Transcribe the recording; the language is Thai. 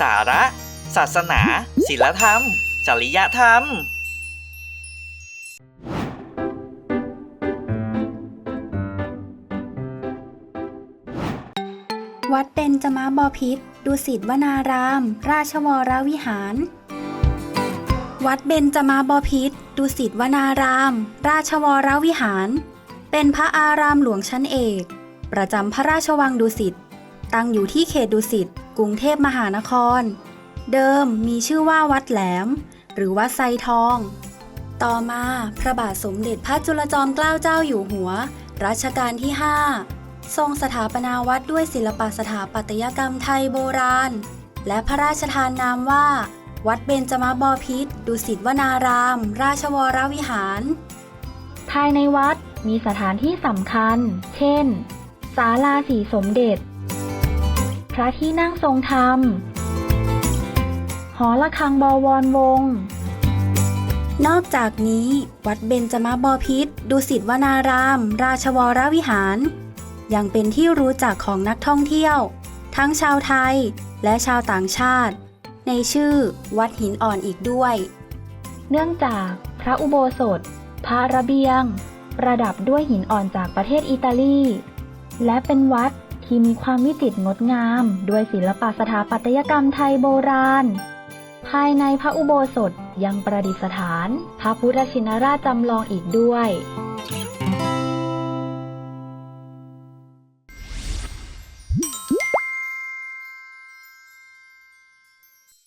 สาระ ศาสนาศิลธรรม จริยธรรม วัดเบญจมาบพิตรดุสิตวนาราม ราชวรวิหาร วัดเบญจมาบพิตรดุสิตวนาราม ราชวรวิหาร เป็นพระอารามหลวงชั้นเอก ประจำพระราชวังดุสิตตั้งอยู่ที่เขตดุสิต กรุงเทพมหานคร เดิมมีชื่อว่าวัดแหลม หรือวัดไซทอง ต่อมาพระบาทสมเด็จพระจุลจอมเกล้าเจ้าอยู่หัว รัชกาลที่ 5 ทรงสถาปนาวัดด้วยศิลปสถาปัตยกรรมไทยโบราณ และพระราชทานนามว่า วัดเบญจมาบพิตรดุสิตวนาราม ราชวรวิหาร ภายในวัดมีสถานที่สำคัญ เช่นศาลาสีสมเด็จ พระที่นั่งทรงธรรม หอระฆังบวรวงศ์นอกจากนี้ วัดเบญจมาบพิตรดุสิตวนาราม ราชวรวิหาร ยังเป็นที่รู้จักของนักท่องเที่ยว ทั้งชาวไทยและชาวต่างชาติ ในชื่อวัดหินอ่อนอีกด้วย เนื่องจากพระอุโบสถ พระระเบียง ประดับด้วยหินอ่อนจากประเทศอิตาลี และเป็นวัด ที่มีความวิจิตรงดงาม ด้วยศิลปะสถาปัตยกรรมไทยโบราณ ภายในพระอุโบสถยังประดิษฐาน พระพุทธชินราชจำลองอีกด้วย